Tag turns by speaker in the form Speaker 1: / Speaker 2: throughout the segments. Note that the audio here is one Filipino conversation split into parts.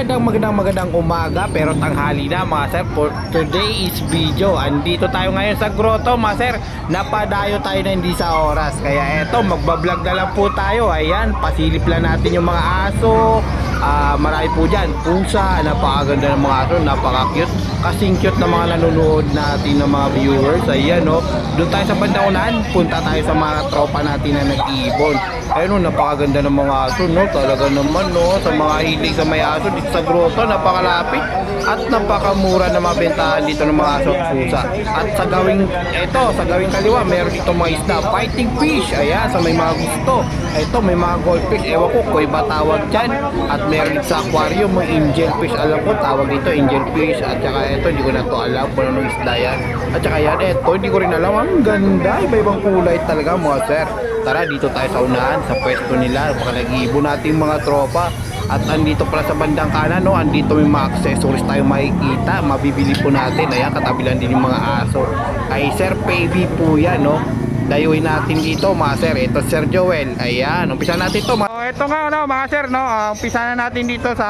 Speaker 1: magandang magandang magandang umaga pero tanghali na mga sir. For today is video. Andito tayo ngayon sa grotto mga sir. Napadayo tayo na hindi sa oras. Kaya eto magbablog na lang po tayo. Ayan pasilip lang natin yung mga aso. Ah, marami po dyan. Pusa napakaganda ng mga aso. Napaka-cute. Kasing cute na mga nanonood natin ng mga viewers. Ayan no doon tayo sa bandang unahan. Punta tayo sa mga tropa natin na nag-iibon ayun napakaganda ng mga aso no? Talaga naman no? Sa mga hilig sa may aso dito sa grotto napakalapit at napakamura na mabentahan dito ng mga aso at pusa. At sa gawing eto sa gawing kaliwa meron dito mga isda fighting fish. Ayan sa may mga gusto. Eto may mga goldfish. Ewan ko kung iba tawag dyan? At meron sa aquarium mga angel fish. Alam ko tawag dito angel fish. At saka eto hindi ko na to alam kung anong isda yan. At saka yan eto hindi ko rin alam. Ang ganda. Iba ibang kulay talaga mga sir tara dito tayo sa unahan sa pwesto nila. Baka nag-iibo natin mga tropa. At andito pala sa bandang kanan no? Andito may mga accessories tayo makikita. Mabibili po natin. Ayan katabi lang din yung mga aso. Ay sir baby po yan no dayuin natin dito mga sir. Ito Sir Joel. Ayan umpisa natin to oh, ito nga no mga sir no? Ah, umpisa na natin dito sa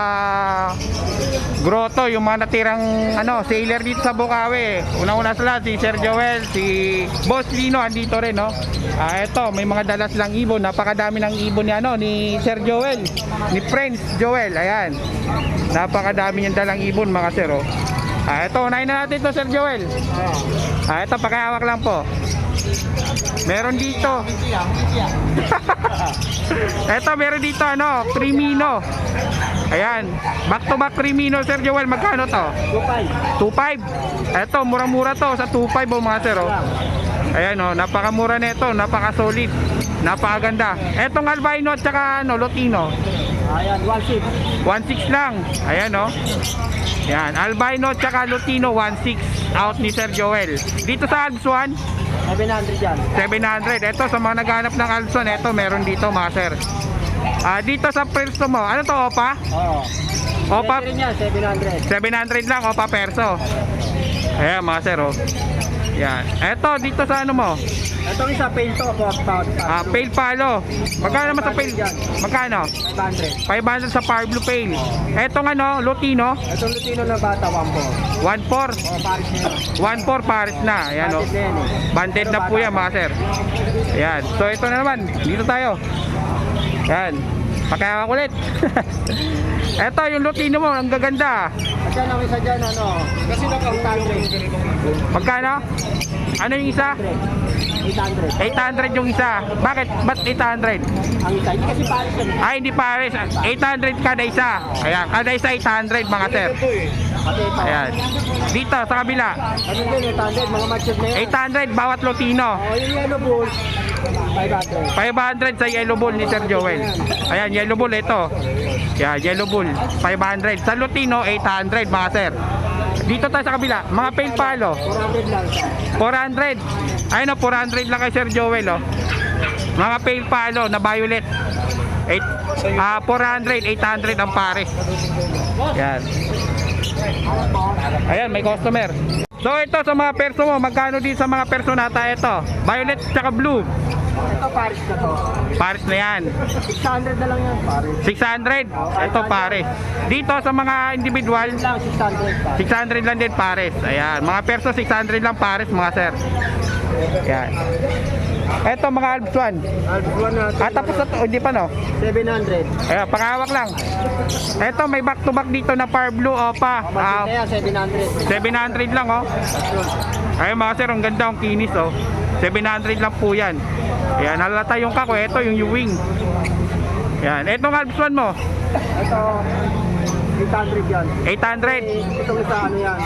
Speaker 1: grotto yung mga natirang ano sailor dito sa Bukawi. Una-una sila si Sir Joel si Boss Lino andito rin no? Ah ito may mga dalas lang ibon. Napakadami ng ibon ni ano ni Sir Joel ni Prince Joel ayan. Napakadami niyang dalang ibon mga sir oh. Ah ito unahin na natin to Sir Joel. Ah ito pakihawak lang po meron dito Eto, meron dito ano, Crimino. Ayan, back to back Crimino, Sir Joel, magkano to? 2.5. Eto, mura-mura to sa 2.5 oh mga sir oh. Ayan oh, napakamura nito, napaka-solid. Napakaganda. Etong albino at saka ano, Lutino.
Speaker 2: Ayan, 1.6.
Speaker 1: 1.6 lang. Ayan oh. Yan, albino at saka Lutino 1.6 out ni Sir Joel. Dito sa 1,
Speaker 2: 700 yan.
Speaker 1: 700. Ito sa mga naghanap ng Alson, ito meron dito mga sir. Ah, dito sa perso mo, ano to opa?
Speaker 2: Oo.
Speaker 1: Opa,
Speaker 2: Pwede rin yan, 700.
Speaker 1: 700 lang opa perso. Ayan mga sir oh. Yan. Ito dito sa ano mo?
Speaker 2: Itong isa, paint to, 4,000.
Speaker 1: Ah, pale palo. Magkano naman sa pale? Magkano?
Speaker 2: 500.
Speaker 1: 500 sa par blue pale. Etong ano, Lutino,
Speaker 2: Itong Lutino na bata, 1.4.
Speaker 1: 1.4.
Speaker 2: O, Paris na yan.
Speaker 1: 1.4 pares na. Ayan oh.
Speaker 2: Bandit na yan eh.
Speaker 1: Banded na po yan mga sir. Ayan. So ito na naman. Dito tayo. Ayan. Pakihawak ulit. Ito yung Lutino mo. Ang gaganda.
Speaker 2: Yan ang isa dyan, ano? Kasi naka-800.
Speaker 1: Magkano? Ano yung isa?
Speaker 2: 800.
Speaker 1: 800 yung isa. Bakit? Ba't 800?
Speaker 2: Ang isa. Hindi kasi Paris yan.
Speaker 1: Ay, hindi pares. 800 kada isa. Ayan. Kada isa 800 mga sir.
Speaker 2: Ito.
Speaker 1: Ayan. Dito sa kabila.
Speaker 2: Ano din, 800. Mga matured na yan.
Speaker 1: 800 bawat Lutino.
Speaker 2: O, yung yellow bull, 500.
Speaker 1: 500 sa yellow bull ni Sir Joel. Ayan, yellow bull ito. Yeah, yellow bull. 500. Sa Lutino, 800 mga sir. Dito tayo sa kabila. Mga pale palo.
Speaker 2: 400 lang.
Speaker 1: 400. Ayun o, 400 lang kay Sir Joel oh. Mga pale palo na violet. 8, ah 400, 800 ang pare. Yan. Ayan, may customer. So ito sa mga perso mo, magkano din sa mga personata ito? Violet tsaka blue.
Speaker 2: Ito Paris na to.
Speaker 1: Pares na yan.
Speaker 2: 600 na lang yan, Paris.
Speaker 1: 600. Ito pares. Dito sa mga individual,
Speaker 2: Lang, 600 Paris.
Speaker 1: 600 lang din pares. Ayan, mga perso 600 lang pares mga sir. Ayan. Ito mga Alps 1.
Speaker 2: Albuan natin.
Speaker 1: Ah, tapos na to, hindi pa no?
Speaker 2: 700.
Speaker 1: Ayan, pakahawak lang. Ito, may back to back dito na par blue opa. Ah,
Speaker 2: Kaya 700.
Speaker 1: 700 lang oh. Ayun mga sir, ang ganda ang kinis oh. 700 lang po yan. Ayan, halata yung kako. Ito yung Ewing. Ayan, etong Alps 1 mo.
Speaker 2: Ito, 800 yan.
Speaker 1: 800.
Speaker 2: Eh, Itong isa, ano yan?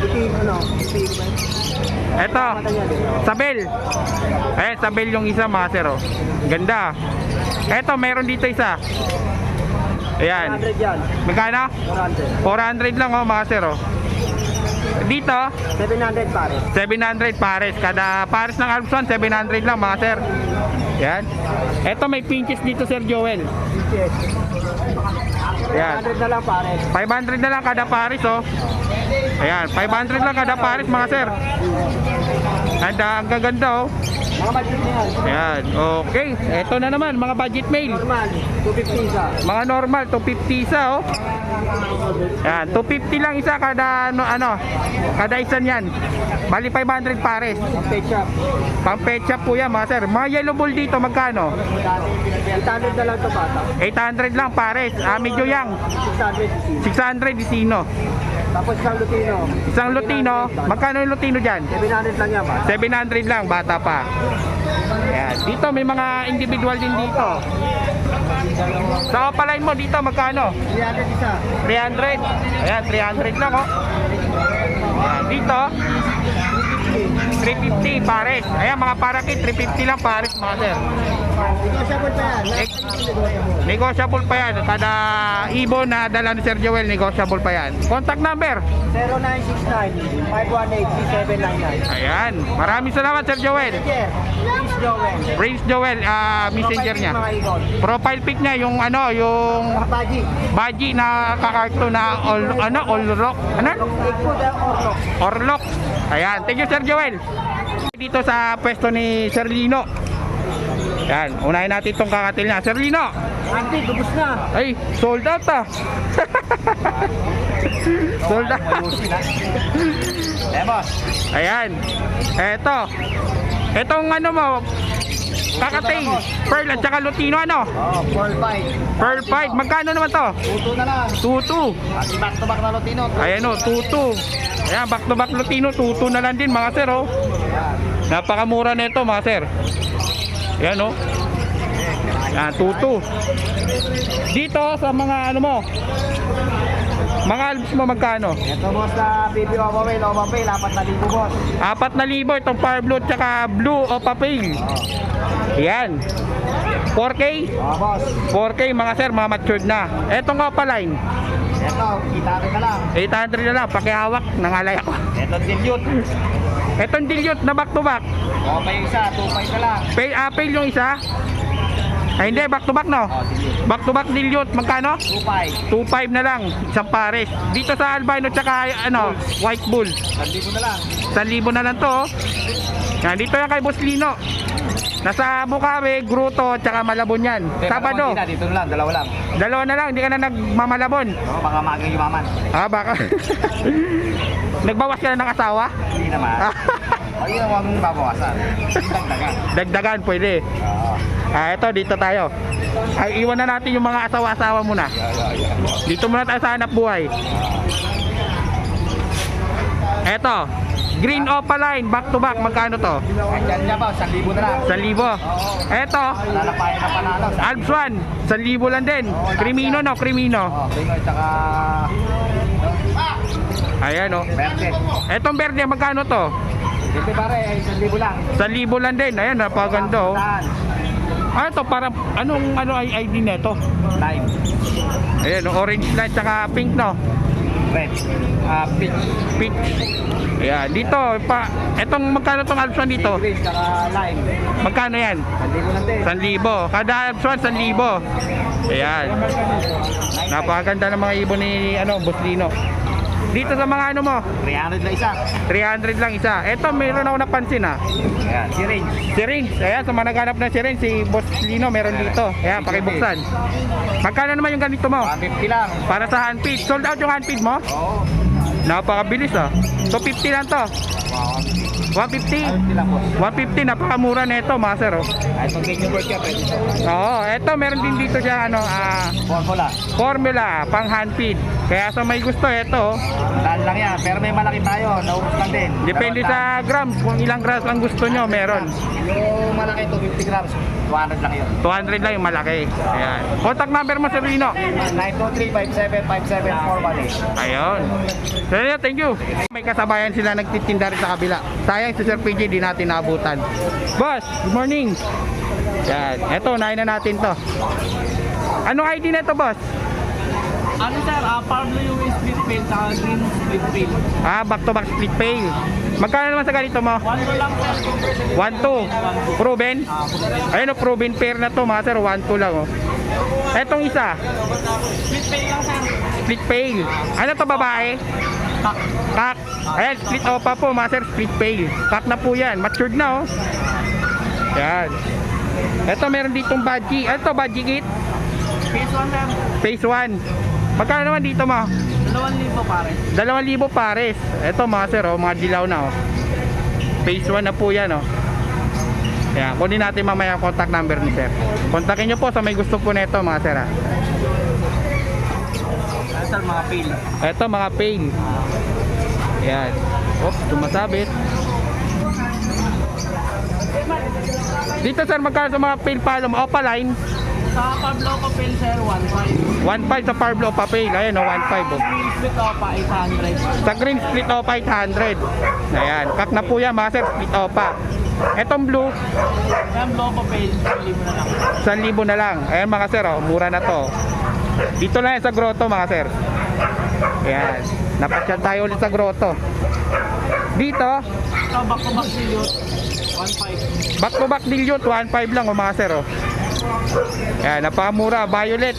Speaker 2: Iti, ano? Iti, eh.
Speaker 1: Sabel. Eh, Sabel yung isa mga sir oh. Ganda. Ito, meron dito isa. Ayan.
Speaker 2: 100 yan.
Speaker 1: Magkano?
Speaker 2: 400.
Speaker 1: 400 lang oh mga sir oh. Dito,
Speaker 2: 700 pare.
Speaker 1: 700 pares. Kada pares ng Alps 1, 700 lang mga sir. Yan. Ito may pinches dito Sir Joel. Yan.
Speaker 2: 700 na lang pare.
Speaker 1: 500 na lang kada pares oh. Ayan, 500 lang kada pares mga sir. Ganda, ang gaganda oh.
Speaker 2: Mga budget na yan.
Speaker 1: Ayan, okay. Ito na naman, mga budget mail.
Speaker 2: Normal, 250 isa.
Speaker 1: Mga normal, 250 isa oh. Yan, 250 lang isa kada ano, ano kada isa niyan. Bali 500 pares.
Speaker 2: Ang pet shop.
Speaker 1: Pang pet shop po yan mga sir. Mga yellow ball dito magkano?
Speaker 2: 800 na lang ito bata.
Speaker 1: 800 lang pares. Ah, medyo yang.
Speaker 2: 600
Speaker 1: 600
Speaker 2: di
Speaker 1: isino.
Speaker 2: Tapos isang Lutino.
Speaker 1: Isang Lutino, magkano yung Lutino dyan?
Speaker 2: 700 lang yan ba?
Speaker 1: 700 lang, bata pa. Ayan. Dito may mga individual din dito. Sa opaline mo dito magkano?
Speaker 2: 300 isa.
Speaker 1: 300. Ayan, 300 lang oh. Ayan, dito 350 pares. Ayan, mga parakit 350 lang pares mga sir.
Speaker 2: Negotiable pa yan. Ng negotiable.
Speaker 1: Pa yan. Kada ibon na dala ni Sir Joel, negotiable pa yan. Contact number.
Speaker 2: 0969-518-3799.
Speaker 1: Ayan. Maraming salamat Sir Joel.
Speaker 2: Prince Joel.
Speaker 1: Prince Joel, ah, messenger niya. Profile pic niya yung ano, yung
Speaker 2: Kapaji.
Speaker 1: baji na kakarto na all, ano, all rock. Ano?
Speaker 2: Ang orlok.
Speaker 1: Orlok. Ayan. Thank you Sir Joel. Dito sa pwesto ni Sir Lino. Yan, unahin natin itong kakatil niya. Sir Lino,
Speaker 2: Auntie, dubos na.
Speaker 1: ay, sold out ah. sold out.
Speaker 2: Eh, boss.
Speaker 1: Ayan. Eto. Etong ano mo, kakatay, pearl at saka lutino ano?
Speaker 2: Oh, 4-5.
Speaker 1: Pearl 5, magkano naman to?
Speaker 2: Puto na lang.
Speaker 1: 2-2.
Speaker 2: At back to back na Lutino.
Speaker 1: Ayan o, 2-2. Ayan, back to back lutino, 2-2 na lang din mga sir oh. Napakamura nito mga sir. Ayan o. Ayan, 2-2. Dito sa mga ano mo, mga albs mo magkano?
Speaker 2: Ito boss na baby Obaway, Obaway, 4,000 boss.
Speaker 1: 4,000 itong fire blue at saka blue o papel. Ayan. 4K?
Speaker 2: Oh, boss.
Speaker 1: 4K mga sir, mga matured na. Etong opaline,
Speaker 2: Ito, kita rin na lang.
Speaker 1: 800 na lang, pakihawak, nangalay ako.
Speaker 2: Ito, dilute.
Speaker 1: Etong dilute na back to back,
Speaker 2: Oh, may isa, 2.5 na lang.
Speaker 1: pay, ah, pay yung isa. Ay hindi, back to back no?
Speaker 2: Oh.
Speaker 1: Back to back dilute, magkano?
Speaker 2: 2.5.
Speaker 1: 2.5 na lang, isang pares. Dito sa albino tsaka ano, white bull.
Speaker 2: 1,000 na lang.
Speaker 1: 1,000 na lang to. oh. Yan, dito yan kay Boss Lino. Nasa Bukawi, Gruto, tsaka Malabon yan. Sabado,
Speaker 2: Dito na lang, dalawa lang.
Speaker 1: dalawa na lang, hindi ka na nagmamalabon.
Speaker 2: Oh, baka magang yumaman.
Speaker 1: Ah, baka. Nagbawas ka na ng asawa?
Speaker 2: Hindi naman.
Speaker 1: Ah,
Speaker 2: Oh, yun ang huwag mong babawasan. Dagdagan.
Speaker 1: Dagdagan, pwede.
Speaker 2: Oo.
Speaker 1: Ah, eto, dito tayo. Ay, iwan na natin yung mga asawa-asawa muna.
Speaker 2: Yeah, yeah, yeah.
Speaker 1: Dito muna tayo sa hanap buhay. Eto, Green Opaline, back to back, magkano to?
Speaker 2: Andyan niya ba? 1,000 na lang.
Speaker 1: 1,000. Eto,
Speaker 2: Lalapayan na panalo.
Speaker 1: Alps 1, 1,000 lang din. Crimino no, Crimino.
Speaker 2: Oh, Pinoy tsaka
Speaker 1: Ayan oh.
Speaker 2: Verde.
Speaker 1: Etong verde, magkano to?
Speaker 2: Dito pare, 1,000 lang.
Speaker 1: 1,000 lang din. Ayan, napaganda oh.
Speaker 2: Saan?
Speaker 1: Ano to, para, anong ano ay ID neto?
Speaker 2: Lime.
Speaker 1: Ayan, oh, orange na, tsaka pink no?
Speaker 2: Red. Ah, peach.
Speaker 1: Pink. Ayan, dito, pa, etong magkano tong Alps 1 dito?
Speaker 2: Green tsaka lime.
Speaker 1: Magkano yan?
Speaker 2: 1,000 lang din.
Speaker 1: 1,000. Kada Alps 1, 1,000. Ayan. Napakaganda ng mga ibon ni ano, Boss Lino. Dito sa mga ano mo,
Speaker 2: 300 na isa.
Speaker 1: 300 lang isa. Eto, mayroon ako napansin ah.
Speaker 2: Ayan. Si
Speaker 1: Rins, ayan, sa mga naghanap ng si Rins, si Boss Lino meron dito. Ayan, pakibuksan. Magkano naman yung ganito mo?
Speaker 2: 150 lang.
Speaker 1: Para sa handfeed. Sold out yung handfeed mo?
Speaker 2: Oo.
Speaker 1: Napakabilis ah. So 50 lang to.
Speaker 2: Wow.
Speaker 1: 150.
Speaker 2: 150 lang po.
Speaker 1: 150, napakamura nito, mga sir. Oh.
Speaker 2: Ay, itong Kenyan Bird ka, pwede siya.
Speaker 1: Oo, eto meron din dito siya ano, ah,
Speaker 2: Formula.
Speaker 1: formula pang handfeed. Kaya sa may gusto ito, oh,
Speaker 2: Daan lang yan. Pero may malaki tayo. Naubos lang din.
Speaker 1: depende sa grams kung ilang grams ang gusto nyo, meron.
Speaker 2: Yung malaki ito, 50 grams. 200 lang yun.
Speaker 1: 200 lang yung malaki. Ayan. Contact number mo, Sir Rino.
Speaker 2: 923-5757-418.
Speaker 1: Ayun. So, yeah, thank you. May kasabayan sila nagtitinda rin sa kabila. Sayang si Sir PJ di natin naabutan. Boss, good morning. Yan. Eto, nahin na natin to. Anong ID na to, boss?
Speaker 3: Ano sir, ah, Pablo yung split pail sa green split pail.
Speaker 1: Ah, back to back split pay. Magkano naman sa ganito mo?
Speaker 3: One ko lang sir.
Speaker 1: 1-2. Proven? Ayun o, proven pair na to, mga sir. 1-2 lang, oh. Etong isa,
Speaker 3: Split pail lang sir.
Speaker 1: split pail. Ano to, babae?
Speaker 3: Kak.
Speaker 1: Kak. Ayan, split opa po, mga sir. Split pail. Kak na po yan. Matured na, oh. Yan. Ito, meron ditong badgie. Ano to, badgie kit?
Speaker 3: Phase 1 sir.
Speaker 1: Phase 1. Magkano naman dito mo?
Speaker 3: 2,000 pare.
Speaker 1: 2,000 pares. Ito mga sir, oh, mga dilaw na oh. Phase 1 na po yan oh. Yan, kunin natin mamaya ang contact number ni sir. Kontakin nyo po sa may gusto po nito mga sir ah.
Speaker 3: Sir, mga pale.
Speaker 1: Ito mga pain. Yan. Oops, tumasabit. Dito sir, magkano sa mga pail palom? Opaline?
Speaker 3: Sa Pablo pale sir, 1,500.
Speaker 1: 1.5 sa Parblo Papel. Ayan o, 1.5 o.
Speaker 3: Green split opa, 800.
Speaker 1: Sa green split opa, 800. Ayan. Kak na po yan, mga sir. Split opa. Etong blue,
Speaker 3: blow ko pale, 1,000 na lang.
Speaker 1: 1,000 na lang. Ayan mga sir, oh, mura na to. Dito lang yan sa grotto mga sir. Ayan. Napasyal tayo ulit sa grotto. Dito,
Speaker 3: Ito, back to back silute, 1,500.
Speaker 1: back to back dilute, 1.5 lang o mga sir. Oh. Ayan, napakamura. Violet.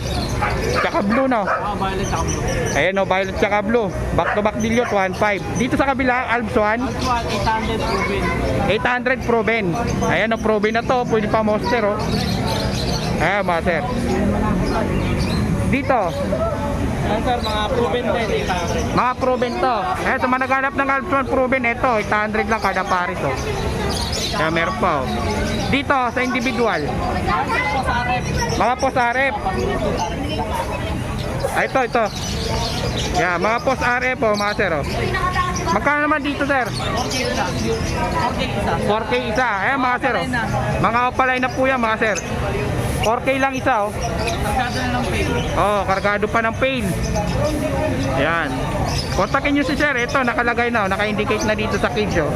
Speaker 1: Tsaka blue no.
Speaker 3: Ah, violet ako blue.
Speaker 1: Ayan o, violet tsaka blue. Back to back dilute, 1.5. Dito sa kabila, Alps 1.
Speaker 3: Alpha 800 proven.
Speaker 1: 800 proven. Ayan o, proven na to. Pwede pa monster o. Ayan mga sir. Dito,
Speaker 3: Yan sir, mga proven din, 800.
Speaker 1: mga proven to. Ayan, sa mga naghanap ng Alps 1 proven, ito, 800 lang kada pares o. Ayan, meron pa o. Dito, sa individual. Mga posarep. Ah, ito, ito. Yan, mga post RF po, mga sir. Oh. Magkano naman dito, sir?
Speaker 3: 4K isa. 4K isa.
Speaker 1: 4K isa. Ayan, mga sir. Oh. Mga opalay na po yan, mga sir. 4K lang isa, oh.
Speaker 3: Masyado na ng pale.
Speaker 1: Oh, kargado pa ng pain. Yan. Kontakin nyo si sir. Ito, nakalagay na, oh. naka-indicate na dito sa cage, oh.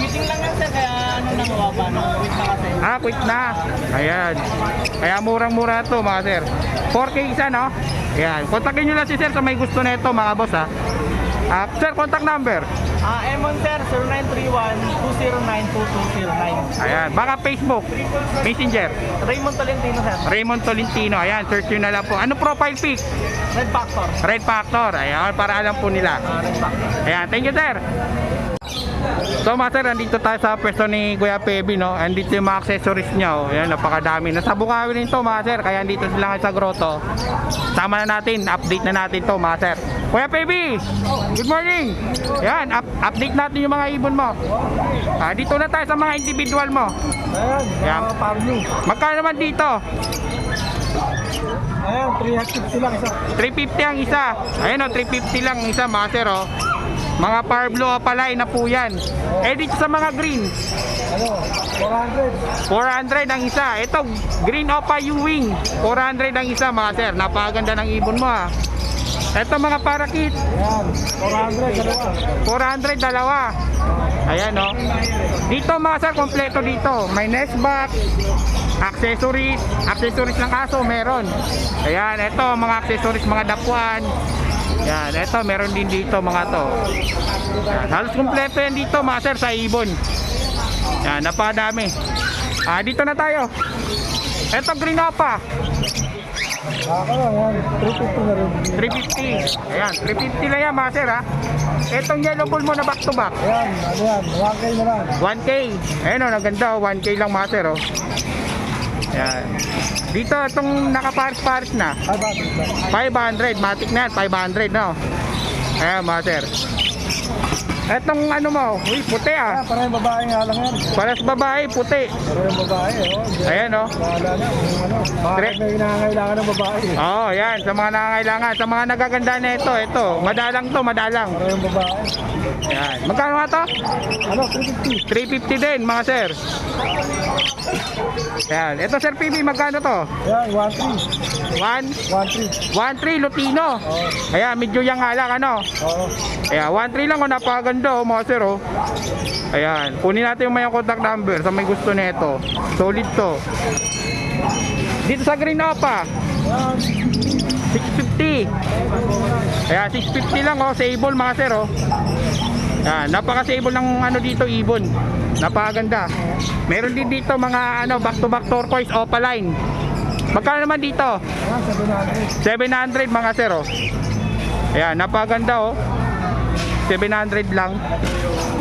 Speaker 3: Meeting lang yan sir, kaya ano nang no? Wait na kasi.
Speaker 1: Ah, quit na. Ayan. Kaya murang-mura to, mga sir. 4K isa, no? Ayan. Kontakin nyo lang si sir sa may gusto nito, mga boss, ha. Ah, sir, contact number.
Speaker 3: Ah, Emon sir, 0931-209-2209.
Speaker 1: Ayan, baka Facebook, Messenger,
Speaker 3: Raymond Tolentino sir.
Speaker 1: Raymond Tolentino. Ayan, search nyo na lang po. Ano profile pic?
Speaker 3: Red Factor.
Speaker 1: Red Factor. Ayan, para alam po nila.
Speaker 3: Ah, Red Factor.
Speaker 1: Ayan, thank you sir. So master, nandito tayo sa pwesto ni Kuya Pebi, no? Andito yung mga accessories niya, oh. Ayan, napakadami. Nasa Bukawi rin to, master. Kaya andito sila ngayon sa grotto. Sama na natin, update na natin to, master. Kuya Pebi, good morning. Ayan, up- update natin yung mga ibon mo. Ah, dito na tayo sa mga individual mo.
Speaker 2: Ayan.
Speaker 1: Magkano naman dito?
Speaker 2: Ayan, 350 lang isa.
Speaker 1: 350 ang isa. Ayun o, 350 lang ang isa, master oh. Mga Parblo Opalay na po yan. Eh dito sa mga green,
Speaker 2: Ano, 400.
Speaker 1: 400 ang isa. Ito, green Opa U-Wing. 400 ang isa, master. Napakaganda ng ibon mo ah. Ito mga parakit,
Speaker 2: Ayan, 400, dalawa.
Speaker 1: 400 dalawa. Ayan oh. Dito master, kompleto dito. May nest box, accessories, accessories ng aso meron. Ayan, ito mga accessories, mga dapuan. Yan, ito meron din dito mga to. Yan, halos kompleto yan dito master sa ibon. Yan, napadami. Ah, dito na tayo. Ito green opa,
Speaker 2: Ako, ayan, 350 na rin.
Speaker 1: 350. Ayan, 350 lang yan master ha. Itong yellow bull mo na back to back.
Speaker 2: Ayan, ano yan, 1K na lang.
Speaker 1: 1K. Ayun o, naganda o. 1K lang master o. Yan. Dito, itong nakaparis-paris na.
Speaker 2: 500 lang.
Speaker 1: 500. Matic na yan. 500 no. Ayan master. Etong ano mo, uy, puti
Speaker 2: Ah,
Speaker 1: ah.
Speaker 2: parang babae nga lang yan.
Speaker 1: Paras babae, puti.
Speaker 2: Parang babae, oh.
Speaker 1: Ayan o.
Speaker 2: Bahala na, ano. Bakit may nangangailangan ng babae?
Speaker 1: Oo, oh, yan. Sa mga nangangailangan. Sa mga nagaganda na ito, ito. Madalang to, madalang.
Speaker 2: Parang babae.
Speaker 1: Yan. Magkano nga to?
Speaker 2: Ano, 350.
Speaker 1: 350 din, mga sir. Yan. Ito, Sir PB, magkano to?
Speaker 2: Ayan, 1.3.
Speaker 1: 1,
Speaker 2: 1.3.
Speaker 1: 1.3 Lutino.
Speaker 2: Oo.
Speaker 1: Ayan, medyo yang lang, ano?
Speaker 2: Oo.
Speaker 1: Ayan, 1.3 lang, oh, napakaganda, oh, mga sir, oh. Ayan, kunin natin yung may contact number sa may gusto nito. Solid to. Dito sa Green Opa,
Speaker 2: Ayan,
Speaker 1: 650. Ayan, 650 lang, oh, sable, mga sir, oh. Ayan, napaka-sable ng ano dito, ibon. Napakaganda. Meron din dito mga ano, back-to-back turquoise opaline. Magkano naman dito?
Speaker 2: ayan, 700.
Speaker 1: 700 mga sir oh. Ayan, napaganda oh. 700 lang.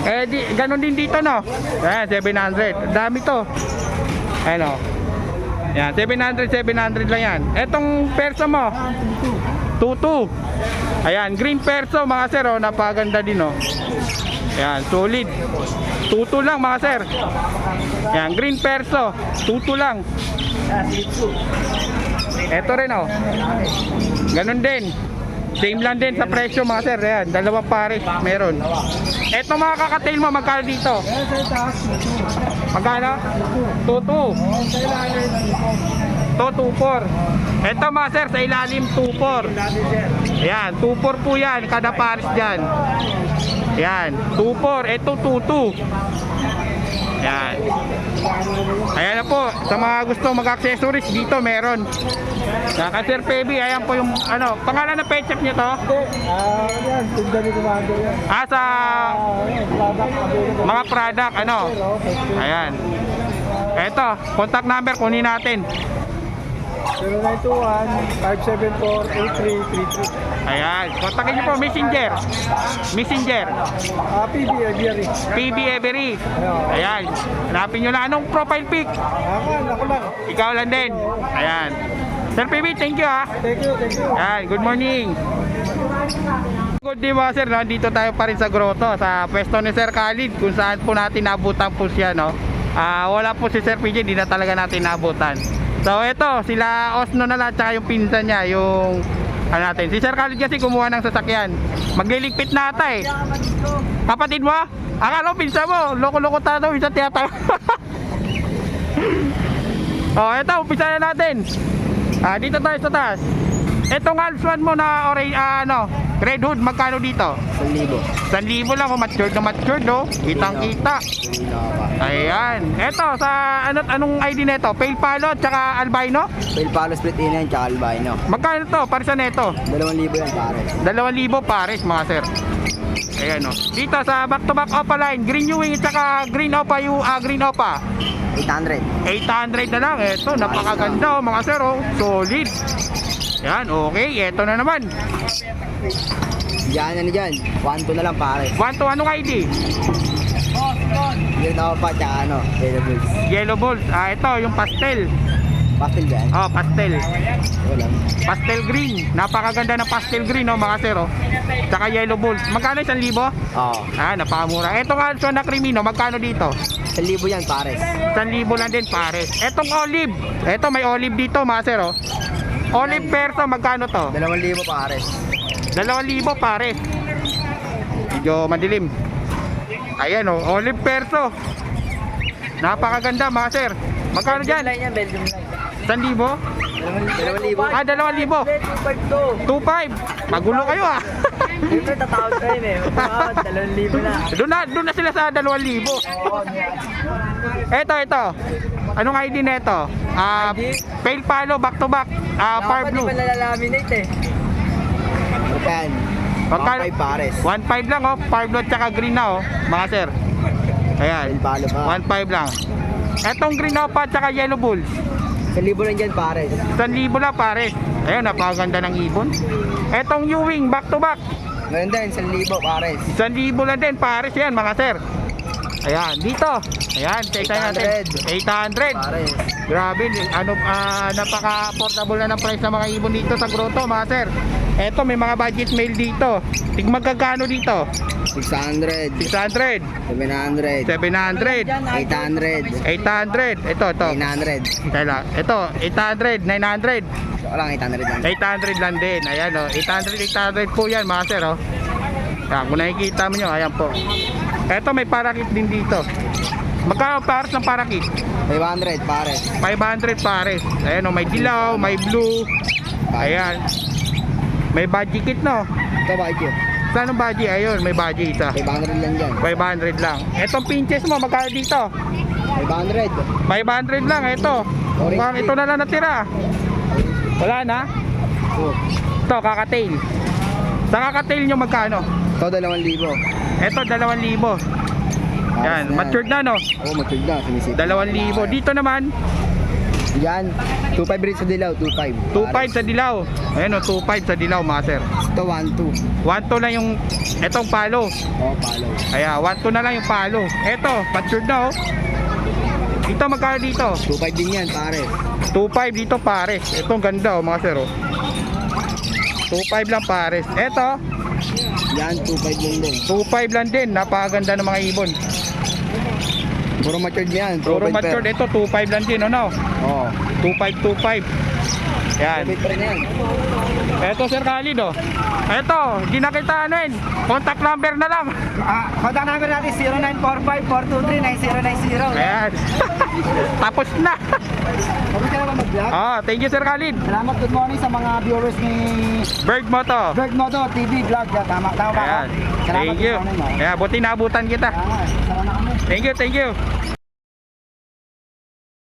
Speaker 1: Eh di, ganun din dito no. Ayan, 700. Dami to. Ayan oh. Ayan, 700, 700 lang yan. Etong persa mo, 2-2. Ayan, green perso mga sir, oh, napaganda din oh. Ayan, solid. 2-2 lang mga sir. Ayan, green perso, 2-2 lang. Ito rin oh. Ganun din. Same lang din sa presyo mga sir. Ayan, dalawang pares meron. Ito mga kakatail mo, magkano dito? Magkano? 2-2.
Speaker 2: Sa ilalim.
Speaker 1: To 2-4. Ito mga sir, sa ilalim 2-4. Ayan, 2-4 po yan, kada pares dyan. Ayan, 2-4. Ito 2-2. Ayan. Ayan na po, sa mga gusto mag-accessories dito meron. Saka Sir Pebi, ayan po yung ano, pangalan ng pet shop niyo to?
Speaker 2: Ah, yan. Tinda ni Commander yan.
Speaker 1: Ah, sa
Speaker 2: Ah, yan.
Speaker 1: Mga product, ano? Ayan. Eto, contact number kunin natin.
Speaker 2: 0921-574-8333.
Speaker 1: Ayan, kontakin niyo po Messenger. Messenger.
Speaker 2: Ah, PB, Aviary.
Speaker 1: PB Every. Ayan. Hanapin nyo lang. Anong profile pic?
Speaker 2: Akan, ako lang.
Speaker 1: Ikaw lang din. Ayan. Sir PB, thank you ha.
Speaker 2: Thank you, thank you.
Speaker 1: Ayan, good morning. Good day mga sir, nandito tayo pa rin sa grotto sa pwesto ni Sir Khalid kung saan po natin nabutan po siya no. Ah, wala po si Sir PJ, di na talaga natin nabutan. So ito, sila Osno na lang tsaka yung pinsan niya, yung ano natin. Si Sir Khalid kasi kumuha ng sasakyan. Magliligpit na ata eh. Kapatid mo? Akala ko pinsan mo, loko-loko tayo, isa tiyata. oh, ito, umpisa na natin. Ah, dito tayo sa taas. Etong Alswan mo na orange, ah, ano, red hood, magkano dito?
Speaker 2: 1,000.
Speaker 1: 1,000 lang, oh, matured na matured, oh. Kitang-kita. Ayan. Eto, sa ano, anong ID nito? Pale Palo, tsaka Albino?
Speaker 2: Pale Palo Split in yan, tsaka albino.
Speaker 1: Magkano to? Parisa neto?
Speaker 2: 2,000 yan, pare.
Speaker 1: 2,000 pares, mga sir. Ayan, oh. Dito sa back-to-back Opa line, Green Ewing at saka Green Opa, yung ah, Green Opa.
Speaker 2: 800.
Speaker 1: 800 na lang. Eto, napakaganda, oh, mga sir, oh. Solid. Yan, okay. Eto na naman.
Speaker 2: Diyan, ano dyan? 1-2 na lang, pare.
Speaker 1: 1 to anong ID?
Speaker 2: Yun ako pa, tsaka ano, available.
Speaker 1: Yellow balls. Ah, ito, yung pastel.
Speaker 2: Pastel ba yan?
Speaker 1: Oh, pastel.
Speaker 2: Wala.
Speaker 1: Pastel green. Napakaganda ng pastel green, oh, mga sir, oh. Tsaka yellow balls. Magkano 1,000?
Speaker 2: Oo.
Speaker 1: Ah, napakamura. Ito nga, so na crimino, magkano dito?
Speaker 2: 1,000 yan, pare.
Speaker 1: 1,000 lang din, pares. Etong olive. Eto, may olive dito, mga sir, oh. Olive perso, magkano to?
Speaker 2: 2,000, pare.
Speaker 1: 2,000 pares. Medyo madilim. Ayan, oh, olive perso. Napakaganda, mga sir. Magkano dyan?
Speaker 2: yan, Belgium line.
Speaker 1: 1,000?
Speaker 2: 2,000.
Speaker 1: Ah, 2,000. 2,500. Magulo kayo, ah.
Speaker 2: Siyempre, tatawag kayo eh. Matawag, 2,000 na.
Speaker 1: Doon na, doon na sila sa 2,000. Eto, ito. Anong ID na ito? Ah, Pale Palo, back to back. Ah, Far Blue.
Speaker 2: nalalaminate eh. Yan.
Speaker 1: Magkano?
Speaker 2: 1,500 pares.
Speaker 1: 1.5 lang oh, Far Blue at saka green na oh, mga sir. Ayan.
Speaker 2: Palo pa.
Speaker 1: 1.5 lang. Etong green na pa at saka yellow bulls.
Speaker 2: 1,000 lang dyan, pares.
Speaker 1: 1,000 lang pare. Ayan, napakaganda ng ibon. Etong Ewing, back to back.
Speaker 2: Ngayon din, 1,000 pares.
Speaker 1: 1,000 lang din pares yan mga sir. Ayan, dito. Ayan, tayo natin. 800.
Speaker 2: Pares.
Speaker 1: Grabe, ano, ah, napaka-affordable na ng price ng mga ibon dito sa grotto, mga sir. Eto, may mga budget mail dito. Tig magkano dito?
Speaker 2: 600.
Speaker 1: 600,
Speaker 2: 700.
Speaker 1: 700,
Speaker 2: 800.
Speaker 1: 800. Ito, ito.
Speaker 2: 900.
Speaker 1: Kaya ito, 800, 900.
Speaker 2: So lang, 800 lang.
Speaker 1: 800 lang din. Ayan, oh. 800, 800 po yan, mga sir, oh. Yan, kung nakikita mo nyo, ayan po. Eto, may parakit din dito. Magkano pares ng parakit?
Speaker 2: 500 pares.
Speaker 1: 500 pares. Ayan, oh, may dilaw, may blue. Ayan. May budgie kit, no?
Speaker 2: Ito ito?
Speaker 1: Saan ang budgie? Ayun, may budgie isa.
Speaker 2: 500 lang dyan.
Speaker 1: 500 lang. Etong pinches mo, magkano dito?
Speaker 2: 500.
Speaker 1: 500 lang, ito. Mukhang ito na lang natira. Wala na?
Speaker 2: Oh.
Speaker 1: Ito, kakatail. Sa kakatail nyo magkano?
Speaker 2: Ito 2,000.
Speaker 1: Ito, 2,000. Yan, matured na no?
Speaker 2: Oo, matured na. Sumisip.
Speaker 1: 2,000. Dito naman,
Speaker 2: Yan. 2,500 rin sa dilaw. 2,500.
Speaker 1: 2,500 sa dilaw. Ayan o, 2,500 sa dilaw, mga sir.
Speaker 2: Ito 1,200.
Speaker 1: 1,200 lang yung, etong palo.
Speaker 2: Oo, palo.
Speaker 1: Ayan, 1,200 na lang yung palo. Eto, matured na oh. Dito, magkano dito?
Speaker 2: 2,500 din yan, pare.
Speaker 1: 2.5 dito pares. Ito ang ganda oh mga sir oh. 2.5 lang pares. Eto,
Speaker 4: Yan, 2.5 lang din.
Speaker 1: 2.5 lang din. Napakaganda ng mga ibon.
Speaker 4: Puro matured yan.
Speaker 1: Puro matured. Ito, 2.5 lang din, ano?
Speaker 4: Oo.
Speaker 1: 2.5, 2.5. Yan. Eto, Sir Khalid, oh. Eto, di na kita ano yun. Contact number na lang.
Speaker 4: Ah, contact number natin 0945-423-9090.
Speaker 1: Ayan. Tapos na.
Speaker 4: Huwag ka naman mag-vlog.
Speaker 1: Ah, thank you, Sir Khalid.
Speaker 4: Salamat, good morning sa mga viewers ni
Speaker 1: Bird mo to.
Speaker 4: Bird Moto TV Vlog. Yeah, tama, tama ba?
Speaker 1: Ayan.
Speaker 4: Salamat,
Speaker 1: Thank you.
Speaker 4: morning. oh.
Speaker 1: Ayan, buti naabutan kita.
Speaker 4: Tama, salamat kami.
Speaker 1: Thank you, thank you.